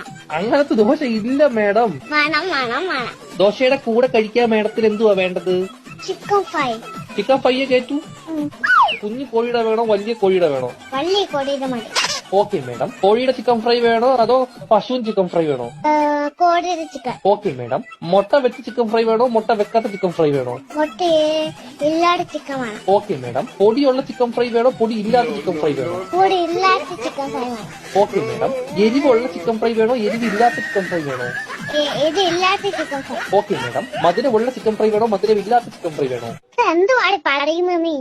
വേണം. അങ്ങനത്തെ ദോശ ഇല്ല മേഡം. വേണം വേണം വേണം. ദോശയുടെ കൂടെ കഴിക്കാൻ മേഡത്തിന് എന്തുവാ വേണ്ടത്? Chicken fry. ചിക്കൻ ഫ്രൈയെ കേറ്റു. കുഞ്ഞു കോഴിയുടെ വേണോ വലിയ കോഴിയുടെ വേണോ? വലിയ കോഴിയുടെ മതി. ഓക്കെ മേഡം കോഴിയുടെ ചിക്കൻ ഫ്രൈ വേണോ അതോ പശുവിൻ ചിക്കൻ ഫ്രൈ വേണോ കോഴിയുടെ ചിക്കൻ ഓക്കെ മേഡം മുട്ട വെച്ച ചിക്കൻ ഫ്രൈ വേണോ മുട്ട വെക്കാത്ത ചിക്കൻ ഫ്രൈ വേണോ ഇല്ലാത്ത ചിക്കൻ വേണം ഓക്കെ മേഡം പൊടിയുള്ള ചിക്കൻ ഫ്രൈ വേണോ പൊടി ഇല്ലാത്ത ചിക്കൻ ഫ്രൈ വേണോ പൊടി ഇല്ലാത്ത ചിക്കൻ ഫ്രൈ വേണം ഓക്കെ മേഡം എരിവുള്ള ചിക്കൻ ഫ്രൈ വേണോ എരിവ് ഇല്ലാത്ത ചിക്കൻ ഫ്രൈ വേണോ ഓക്കെ മേഡം മധുരമുള്ള ചിക്കൻ ഫ്രൈ വേണോ മധുരമില്ലാത്ത ചിക്കൻ ഫ്രൈ വേണോ എന്തുവാണ് പറയുന്നത് നീ